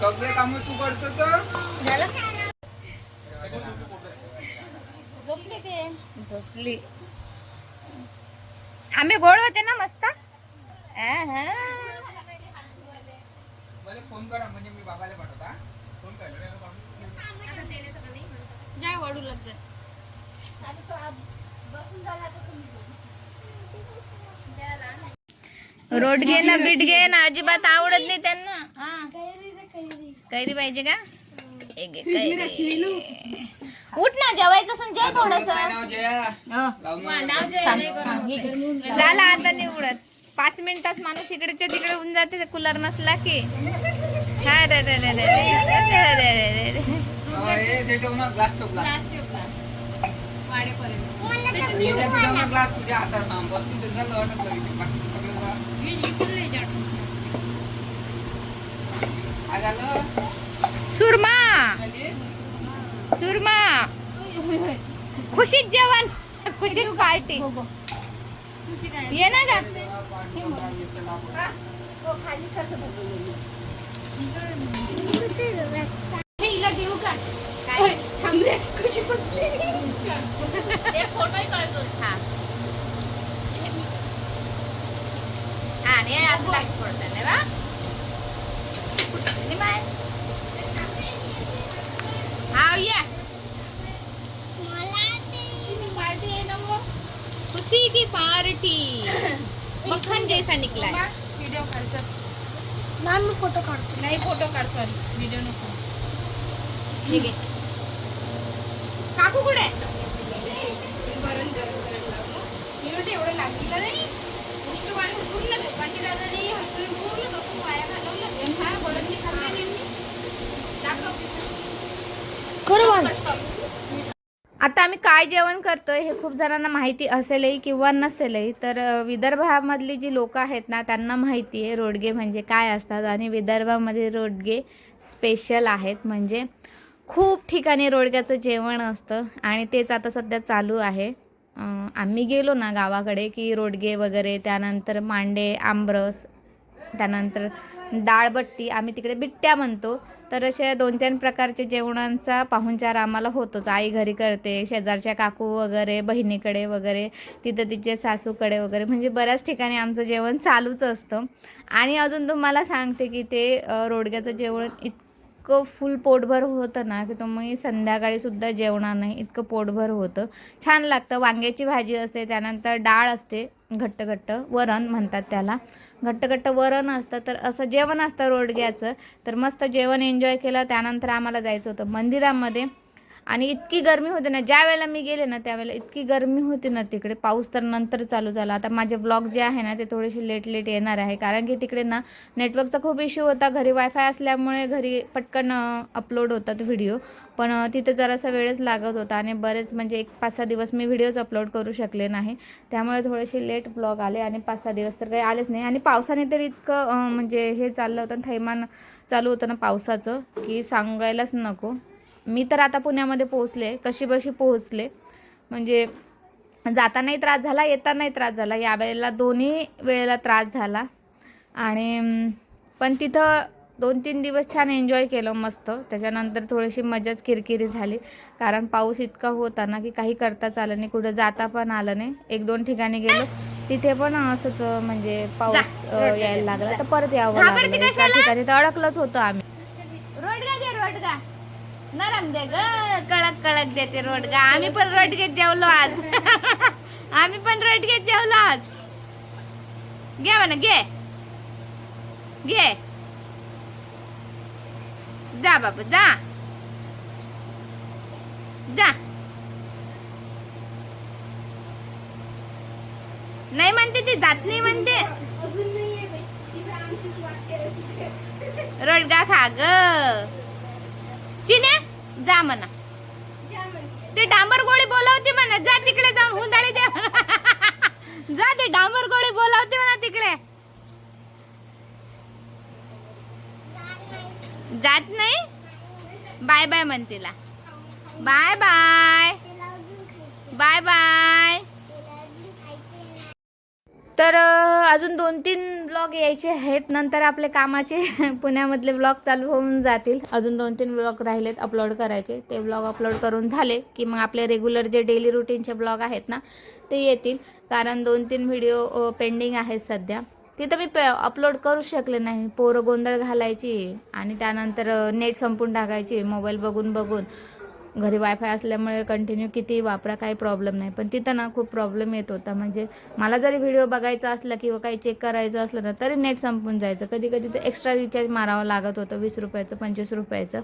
सगळे काम तू करतो तर? झोपले ते. झोपली. आंबे गोड होते ना मस्त? फोन करा म्हणजे मी बाबाला पाठवता फोन करा. जाय वाढू लागत रोडगे ना. ना अजिबात आवडत नाही त्यांना. हा. कैरी पाहिजे का उठ ना जेवायचं समजा थोडस झाला आता नाही उडत पाच मिनिटात माणूस इकडेच्या तिकडे होऊन जाते कूलर नसला की ग्लास तुझ्या हातात सुरमा? सुरमा. खुशीत जेवण. खुशीत पार्टी. ये ना का हिला देऊ का? काय? खुशी बसली एक फोटोही काढतो हा हा आणि हे असं लागतं पडतं ना बा बाय हा या पार्टी है ना वो खुशी की पार्टी मक्खन जैसा निकला है। व्हिडिओ काढचा मॅम मी फोटो काढतो नाही फोटो काढ सॉरी व्हिडिओ नको ठीक आहे काकू कुठे आहे वरण गरम करायला लावलं मी म्हणते एवढं लागलेलं नाही गोष्ट वाढून पूर्ण पंडित दादाने हसून पूर्ण तसं वाया घालवलं हा वरण नाही. दाखव आता आम्ही काय जेवण करतोय हे खूप जणांना माहिती असेलही किंवा नसेलही तर विदर्भामधली जी लोक आहेत ना त्यांना माहिती आहे रोडगे म्हणजे काय असतात आणि विदर्भामध्ये रोडगे स्पेशल आहेत. म्हणजे खूप ठिकाणी रोडग्याचं जेवण असतं आणि तेच आता सध्या चालू आहे. आम्ही गेलो ना गावाकडे की रोडगे वगैरे त्यानंतर मांडे आंबरस त्यानंतर डाळबट्टी आम्ही तिकडे बिट्ट्या म्हणतो. तर असे दोन तीन प्रकारचे जेवणांचा पाहुणचार आम्हाला होतोच. आई घरी करते शेजारच्या काकू वगैरे बहिणीकडे वगैरे तिथं तिचे सासूकडे वगैरे. म्हणजे बऱ्याच ठिकाणी आमचं जेवण चालूच असतं. आणि अजून तुम्हाला सांगते की ते रोडग्याचं जेवण इतकं फुल पोटभर होतं ना की तुम्ही संध्याकाळी सुद्धा जेवणार नाही इतकं पोटभर होतं. छान लागतं. वांग्याची भाजी असते त्यानंतर डाळ असते घट्ट घट्ट वरण म्हणतात त्याला. घट्ट घट्ट वरण असतं तर असं जेवण असतं रोडग्याचं. तर मस्त जेवण एन्जॉय केलं त्यानंतर आम्हाला जायचं होतं मंदिरामध्ये. आणि इतकी गर्मी होती ना ज्या वेळेला मी गेले ना त्यावेळेला इतकी गरमी होती ना तिकडे. पाऊस तर नंतर चालू झाला. आता माझे ब्लॉग जे आहे ना ते थोडेसे लेट लेट येणार आहे. कारण की तिकडे ना नेटवर्कचा खूप इश्यू होता. घरी वायफाय असल्यामुळे घरी पटकन अपलोड होतात व्हिडिओ पण तिथे जरासा वेळच लागत होता आणि बरेच म्हणजे एक पाच सहा दिवस मी व्हिडिओज अपलोड करू शकले नाही. त्यामुळे थोडेसे लेट ब्लॉग आले आणि पाच सहा दिवस तर काही आलेच नाही. आणि पावसाने तर इतकं म्हणजे हे चाललं होतं थैमान चालू होतं ना पावसाचं की सांगायलाच नको. मी तर आता पुण्यामध्ये पोहोचले कशी बशी पोहोचले. म्हणजे जातानाही त्रास झाला येतानाही त्रास झाला. या वेळेला दोन्ही वेळेला त्रास झाला. आणि पण तिथं दोन तीन दिवस छान एन्जॉय केलं मस्त. त्याच्यानंतर थोडीशी मजाच किरकिरी झाली. कारण पाऊस इतका होता ना की काही करताच आलं नाही कुठं जाता पण आलं नाही. एक दोन ठिकाणी गेलो तिथे पण असंच म्हणजे पाऊस यायला लागला. तर परत यावं लागलं. ठिकाणी तर अडकलंच होतं आम्ही. रोडगा नरम दे ग कळक कळक देते रोडगा आम्ही पण रोडगेत जेवलो आज. आम्ही पण रोडगेत जेवलो आज. घे म्हणा घे. घे. जा बाबू जा. जा. नाही म्हणते ती जात नाही म्हणते. रोडगा खा ग. चिने जा म्हणा. ते डांबर गोळी बोलावते म्हणा. जा तिकडे जाऊन हुंदाळी दे. जा ते डांबर गोळी बोलावते म्हणा तिकडे. जात नाही? बाय बाय म्हण तिला. Bye bye. Bye bye. तर अजून दोन तीन ब्लॉग यायचे आहेत. नंतर आपले कामाचे पुण्यामधले ब्लॉग चालू होऊन जातील. अजून दोन तीन ब्लॉग राहिलेत अपलोड करायचे. ते ब्लॉग अपलोड करून झाले की मग आपले रेग्युलर जे डेली रुटीनचे ब्लॉग आहेत ना ते येतील. कारण दोन तीन व्हिडिओ पेंडिंग आहेत सध्या. तिथं मी अपलोड करू शकले नाही. पोरं गोंधळ घालायची आणि त्यानंतर नेट संपून टाकायची मोबाईल बघून बघून. घरी वायफाय असल्यामुळे कंटिन्यू किती वापरा काही प्रॉब्लेम नाही. पण तिथं ना खूप प्रॉब्लेम येत होता. म्हणजे मला जरी व्हिडिओ बघायचा असला किंवा काही चेक करायचं असलं ना तरी नेट संपून जायचं. कधी कधी तर एक्स्ट्रा रिचार्ज मारावं लागत होतं वीस रुपयाचं पंचवीस रुपयाचं.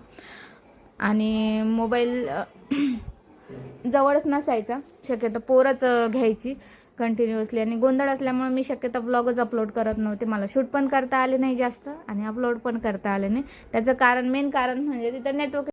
आणि मोबाईल जवळच नसायचा. शक्यतो पोरच घ्यायची कंटिन्युअसली आणि गोंधळ असल्यामुळे मी शक्यतो ब्लॉगच अपलोड करत नव्हते. मला शूट पण करता आले नाही जास्त आणि अपलोड पण करता आले नाही. त्याचं कारण मेन कारण म्हणजे तिथं नेटवर्क